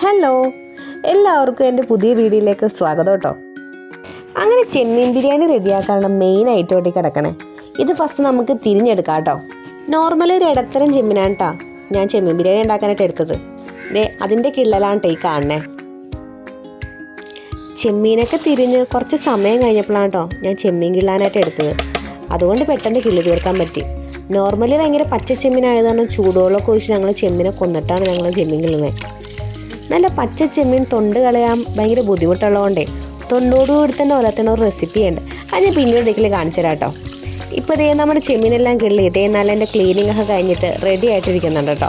Hello. എല്ലാവർക്കും എന്റെ പുതിയ വീഡിയോയിലേക്ക് സ്വാഗതം കേട്ടോ. അങ്ങനെ ചെമ്മീൻ ബിരിയാണി റെഡിയാക്കാനുള്ള മെയിൻ ഐറ്റോട്ടി കിടക്കണേ. ഇത് ഫസ്റ്റ് നമുക്ക് തിരിഞ്ഞെടുക്കാം കേട്ടോ. നോർമൽ ഒരു ഇടത്തരം ചെമ്മീനാണ് കേട്ടോ ഞാൻ ചെമ്മീൻ ബിരിയാണി ഉണ്ടാക്കാനായിട്ട് എടുത്തത്. ദേ അതിന്റെ കിള്ളലാണ് ടേ കാണണേ ചെമ്മീനൊക്കെ തിരിഞ്ഞ് കുറച്ച് സമയം കഴിഞ്ഞപ്പോഴാണ് കേട്ടോ ഞാൻ ചെമ്മീൻ കിള്ളാനായിട്ട് എടുത്തത്. അതുകൊണ്ട് പെട്ടെന്ന് കിള്ളി തീർക്കാൻ പറ്റി. നോർമലി ഭയങ്കര പച്ച ചെമ്മീനായത് കാരണം ചൂടുവെള്ളമൊക്കെ ഒഴിച്ച് ഞങ്ങൾ ചെമ്മീനെ കൊന്നിട്ടാണ് ഞങ്ങൾ ചെമ്മീൻ കിള്ളുന്നത് നല്ല പച്ച ചെമ്മീൻ തൊണ്ട് കളയാൻ ഭയങ്കര ബുദ്ധിമുട്ടുള്ളതുകൊണ്ടേ തൊണ്ടോടുകൂടി തന്നെ ഒലത്തണ ഒരു റെസിപ്പി ഉണ്ട്. അത് ഞാൻ പിന്നീട് ഒരിക്കലും കാണിച്ചു തരാം കേട്ടോ. ഇപ്പോൾ ഇതേ നമ്മുടെ ചെമ്മീനെല്ലാം കിള്ളി ഇതേ നല്ല എന്റെ ക്ലീനിങ് ഒക്കെ കഴിഞ്ഞിട്ട് റെഡി ആയിട്ടിരിക്കുന്നുണ്ട് കേട്ടോ.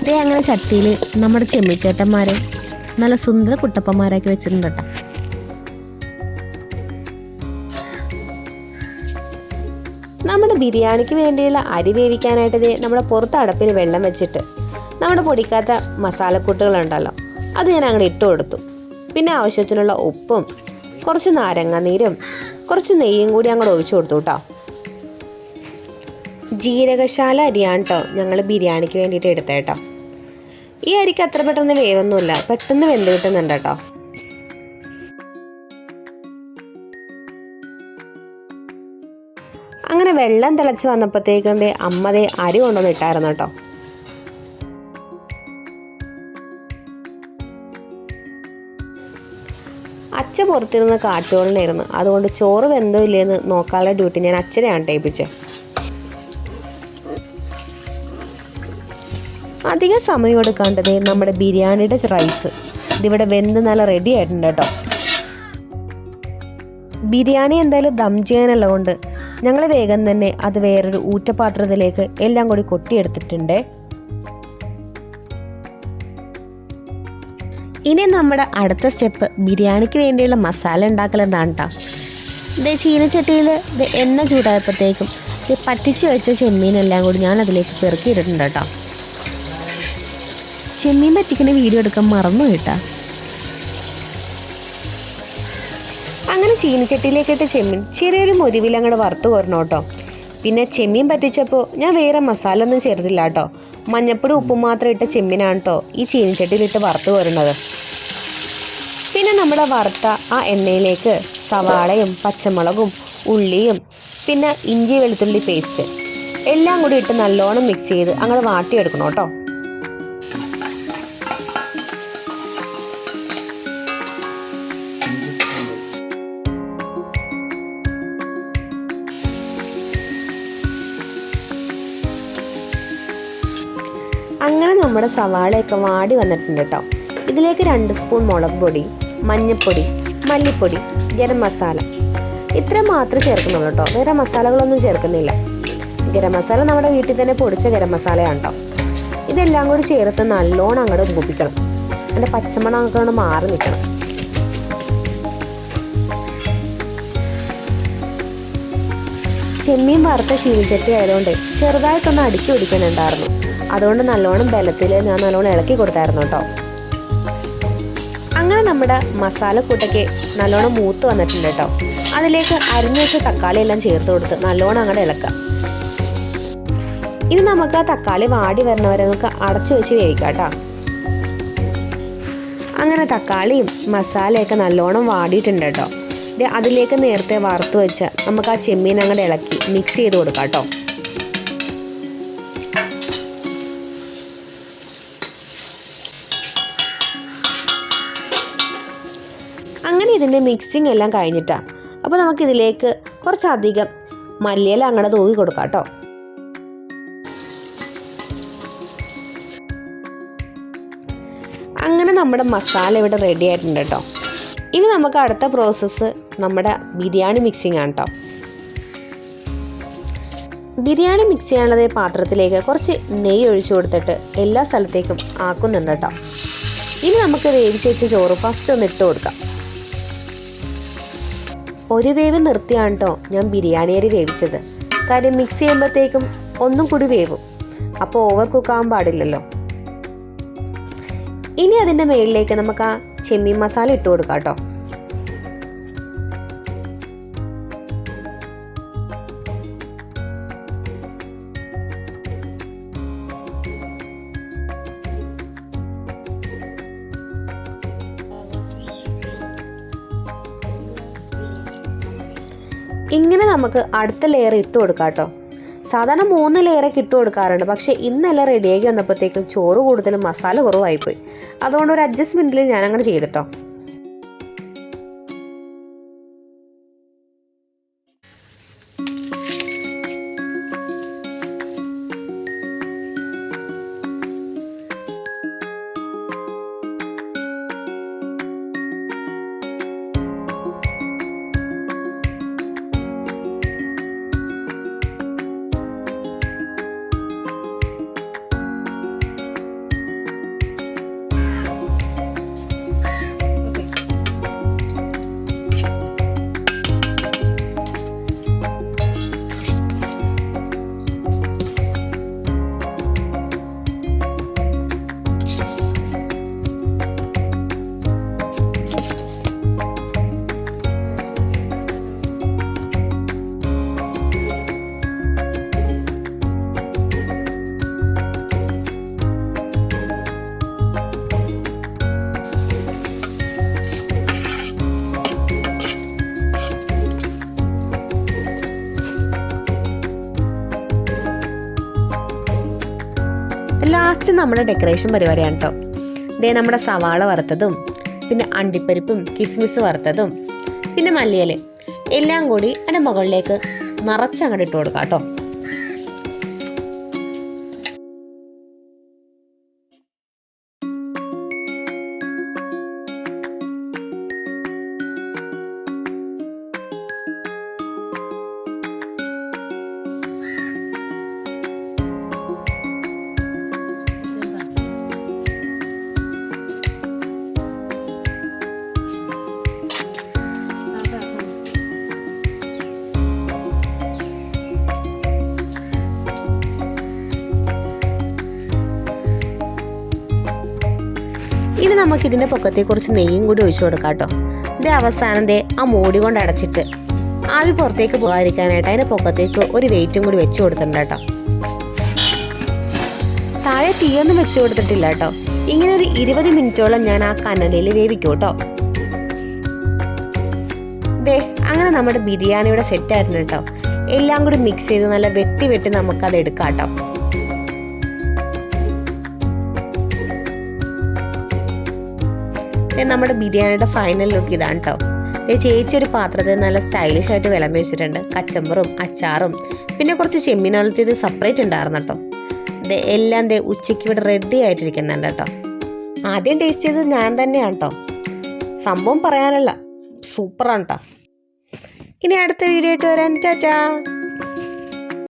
ഇതേ അങ്ങനെ ചട്ടിയിൽ നമ്മുടെ ചെമ്മിച്ചേട്ടന്മാരെ നല്ല സുന്ദര കുട്ടപ്പന്മാരാക്കി വെച്ചിട്ടുണ്ട് കേട്ടോ. ബിരിയാണിക്ക് വേണ്ടിയുള്ള അരി വേവിക്കാനായിട്ട് നമ്മുടെ പുറത്ത് അടപ്പിൽ വെള്ളം വെച്ചിട്ട് നമ്മുടെ പൊടിക്കാത്ത മസാലക്കൂട്ടുകളുണ്ടല്ലോ അത് ഞാൻ അങ്ങോട്ട് ഇട്ട് കൊടുത്തു. പിന്നെ ആവശ്യത്തിനുള്ള ഉപ്പും കുറച്ച് നാരങ്ങാനീരും കുറച്ച് നെയ്യും കൂടി അങ്ങോട്ട് ഒഴിച്ചു കൊടുത്തു കേട്ടോ. ജീരകശാല അരിയാണ് കേട്ടോ ഞങ്ങൾ ബിരിയാണിക്ക് വേണ്ടിയിട്ട് എടുത്തേട്ടോ ഈ അരിക്ക് അത്ര പെട്ടെന്ന് വേവൊന്നുമില്ല പെട്ടെന്ന് വെന്ത് കിട്ടുന്നുണ്ട് കേട്ടോ. വെള്ളം തിളച്ച് വന്നപ്പോഴത്തേക്കും ദേ അമ്മ ദേ അരി കൊണ്ടുവന്ന് ഇട്ടായിരുന്നു കേട്ടോ. അച്ഛ പുറത്തിരുന്ന് കാച്ചോളിനായിരുന്നു. അതുകൊണ്ട് ചോറ് വെന്തോ ഇല്ലേന്ന് നോക്കാനുള്ള ഡ്യൂട്ടി ഞാൻ അച്ഛനെയാണ് ടേപ്പിച്ചത് അധികം സമയം എടുക്കാണ്ടത് നമ്മുടെ ബിരിയാണിയുടെ റൈസ്. ഇതിവിടെ വെന്ത് നല്ല റെഡി ആയിട്ടുണ്ട് കേട്ടോ. ബിരിയാണി എന്തായാലും ദം ചെയ്യാനുള്ളതുകൊണ്ട് ഞങ്ങൾ വേഗം തന്നെ അത് വേറൊരു ഊറ്റപാത്രത്തിലേക്ക് എല്ലാം കൂടി കൊട്ടിയെടുത്തിട്ടുണ്ട്. ഇനി നമ്മുടെ അടുത്ത സ്റ്റെപ്പ് ബിരിയാണിക്ക് വേണ്ടിയുള്ള മസാല ഉണ്ടാക്കലെന്താണ് കേട്ടോ ഇത് ചീനച്ചട്ടിയിൽ ഇത് എണ്ണ ചൂടായപ്പോഴത്തേക്കും ഈ പറ്റിച്ച് വെച്ച ചെമ്മീനെല്ലാം കൂടി ഞാൻ അതിലേക്ക് പെറുക്കിയിട്ടുണ്ട് കേട്ടോ ചെമ്മീൻ പറ്റിക്കുന്ന വീഡിയോ എടുക്കാൻ മറന്നു കേട്ടാ അങ്ങനെ ചീനിച്ചട്ടിയിലേക്ക് ഇട്ട് ചെമ്മീൻ. ചെറിയൊരു മുരിവിൽ അങ്ങോട്ട് വറുത്ത് കോരണം കേട്ടോ പിന്നെ ചെമ്മീൻ പറ്റിച്ചപ്പോൾ ഞാൻ വേറെ മസാല ഒന്നും ചേർത്തില്ല കേട്ടോ മഞ്ഞപ്പൊടി ഉപ്പും മാത്രം ഇട്ട ചെമ്മീനാണ് കേട്ടോ ഈ ചീനിച്ചട്ടിയിലിട്ട് വറുത്ത് കോരുന്നത് പിന്നെ നമ്മുടെ വറുത്ത ആ എണ്ണയിലേക്ക് സവാളയും പച്ചമുളകും ഉള്ളിയും പിന്നെ ഇഞ്ചി വെളുത്തുള്ളി പേസ്റ്റ്. എല്ലാം കൂടി ഇട്ട് നല്ലോണം മിക്സ് ചെയ്ത് അങ്ങനെ വാട്ടിയെടുക്കണം കേട്ടോ നമ്മുടെ സവാളയൊക്കെ വാടി വന്നിട്ടുണ്ട് കേട്ടോ. ഇതിലേക്ക് രണ്ട് സ്പൂൺ മുളക് പൊടി മഞ്ഞൾപ്പൊടി മല്ലിപ്പൊടി ഗരം മസാല. ഇത്ര മാത്രമേ ചേർക്കുന്നുള്ളൂ കേട്ടോ. വേറെ മസാലകളൊന്നും ചേർക്കുന്നില്ല. ഗരം മസാല നമ്മുടെ വീട്ടിൽ തന്നെ പൊടിച്ച ഗരം മസാലയാണ് കേട്ടോ. ഇതെല്ലാം കൂടി ചേർത്ത് നല്ലോണം അങ്ങോട്ട് ഉപ്പിക്കണം അതിന്റെ പച്ചമണം ഒന്ന് മാറി നിൽക്കണം. ചെമ്മീൻ വറുത്ത ചീനിച്ചട്ടി ആയതുകൊണ്ട് ചെറുതായിട്ടൊന്ന് അടുക്കി പിടിക്കുന്നുണ്ടായിരുന്നു അതുകൊണ്ട് നല്ലോണം ബലത്തിൽ ഞാൻ നല്ലോണം ഇളക്കി കൊടുത്തായിരുന്നു കേട്ടോ. അങ്ങനെ നമ്മുടെ മസാലക്കൂട്ടൊക്കെ നല്ലോണം മൂത്ത് വന്നിട്ടുണ്ട് കേട്ടോ. അതിലേക്ക് അരിഞ്ഞു വെച്ച തക്കാളി എല്ലാം ചേർത്ത് കൊടുത്ത് നല്ലോണം അങ്ങോട്ട് ഇളക്കാം. ഇനി നമുക്ക് ആ തക്കാളി വാടി വരുന്നവരെ നമുക്ക് അടച്ചു വെച്ച് വേവിക്കാം കേട്ടോ. അങ്ങനെ തക്കാളിയും മസാലയൊക്കെ നല്ലോണം വാടിയിട്ടുണ്ട് കേട്ടോ. അതിലേക്ക് നേരത്തെ വറുത്ത് വെച്ച നമുക്ക് ആ ചെമ്മീൻ അങ്ങോട്ട് ഇളക്കി മിക്സ് ചെയ്ത് കൊടുക്കാം കേട്ടോ. അങ്ങനെ ഇതിന്റെ മിക്സിങ് എല്ലാം കഴിഞ്ഞിട്ടാണ് അപ്പോൾ നമുക്കിതിലേക്ക് കുറച്ചധികം മല്ലിയില അങ്ങനെ തൂവി കൊടുക്കാം കേട്ടോ. അങ്ങനെ നമ്മുടെ മസാല ഇവിടെ റെഡി ആയിട്ടുണ്ട് കേട്ടോ. ഇനി നമുക്ക് അടുത്ത പ്രോസസ്സ് നമ്മുടെ ബിരിയാണി മിക്സിംഗ് ആണ് കേട്ടോ. ബിരിയാണി മിക്സ് ചെയ്യാനുള്ളത് പാത്രത്തിലേക്ക് കുറച്ച് നെയ്യ് ഒഴിച്ചു കൊടുത്തിട്ട് എല്ലാ സ്ഥലത്തേക്കും ആക്കുന്നുണ്ട് കേട്ടോ. ഇനി നമുക്ക് വേവിച്ച് വെച്ച ചോറ് ഫസ്റ്റ് ഒന്ന് ഇട്ട് കൊടുക്കാം. ഒരു വേവ് നിർത്തിയാണ് കേട്ടോ ഞാൻ ബിരിയാണി അരി വേവിച്ചത്. കാര്യം മിക്സ് ചെയ്യുമ്പോഴത്തേക്കും ഒന്നും കൂടി വേവും. അപ്പോൾ ഓവർ കുക്ക് ആവാൻ പാടില്ലല്ലോ. ഇനി അതിന്റെ മുകളിലേക്ക് നമുക്ക് ആ ചെമ്മീൻ മസാല ഇട്ട് കൊടുക്കാം കേട്ടോ ഇങ്ങനെ നമുക്ക് അടുത്ത ലെയർ ഇട്ട് കൊടുക്കാം കേട്ടോ സാധാരണ മൂന്ന് ലെയറൊക്കെ ഇട്ട് കൊടുക്കാറുണ്ട്. പക്ഷേ ഇന്നല്ല റെഡിയാക്കി വന്നപ്പോഴത്തേക്കും ചോറ് കൂടുതലും മസാല കുറവായിപ്പോയി. അതുകൊണ്ട് ഒരു അഡ്ജസ്റ്റ്മെന്റിൽ ഞാൻ അങ്ങനെ ചെയ്തിട്ടോ. ലാസ്റ്റ് നമ്മുടെ ഡെക്കറേഷൻ പരിപാടിയാണ് കേട്ടോ ദേ നമ്മുടെ സവാള വറുത്തതും പിന്നെ അണ്ടിപ്പരിപ്പും കിസ്മിസ് വറുത്തതും പിന്നെ മല്ലിയില. എല്ലാം കൂടി അതിന്റെ മുകളിലേക്ക് നിറച്ചങ്ങോട്ട് ഇട്ട് കൊടുക്കാം കേട്ടോ നമുക്ക് ഇതിന്റെ പൊക്കത്തെ കുറച്ച് നെയ്യും കൂടി ഒഴിച്ചു കൊടുക്കാം കേട്ടോ. ഇത് അവസാനം ദേ ആ മൂടി കൊണ്ട് അടച്ചിട്ട് ആവി പുറത്തേക്ക് പോകാതിരിക്കാനായിട്ട് അതിന്റെ പൊക്കത്തേക്ക് ഒരു വെയിറ്റും കൂടി വെച്ചു കൊടുത്തിട്ടുണ്ട് കേട്ടോ. താഴെ തീയൊന്നും വെച്ചു കൊടുത്തിട്ടില്ല കേട്ടോ. ഇങ്ങനെ ഒരു ഇരുപത് മിനിറ്റോളം ഞാൻ ആ കനലിൽ വേവിക്കും കേട്ടോ. ദേ അങ്ങനെ നമ്മുടെ ബിരിയാണി ഇവിടെ സെറ്റ് ആയിട്ടുണ്ട് കേട്ടോ. എല്ലാം കൂടി മിക്സ് ചെയ്ത് നല്ല വെട്ടി വെട്ടി നമുക്കത് എടുക്കാം കേട്ടോ. നമ്മുടെ ബിരിയാണിയുടെ ഫൈനൽ ലുക്ക് ഇതാണ് കേട്ടോ ചേച്ചി ഒരു പാത്രത്തിൽ നല്ല സ്റ്റൈലിഷ് ആയിട്ട് വിളമ്പി വെച്ചിട്ടുണ്ട്. കച്ചമ്പറും അച്ചാറും. പിന്നെ കുറച്ച് ചെമ്മീനുള്ളത് സെപ്പറേറ്റ് ഉണ്ടായിരുന്നു കേട്ടോ എല്ലാം ദേ ഉച്ചയ്ക്ക് ഇവിടെ റെഡി ആയിട്ടിരിക്കുന്നുണ്ട് കേട്ടോ ആദ്യം ടേസ്റ്റ് ചെയ്തത് ഞാൻ തന്നെയാണ് കേട്ടോ സംഭവം പറയാനല്ല. സൂപ്പറാണ് കേട്ടോ ഇനി അടുത്ത വീഡിയോ ആയിട്ട് വരാൻ ടാറ്റാ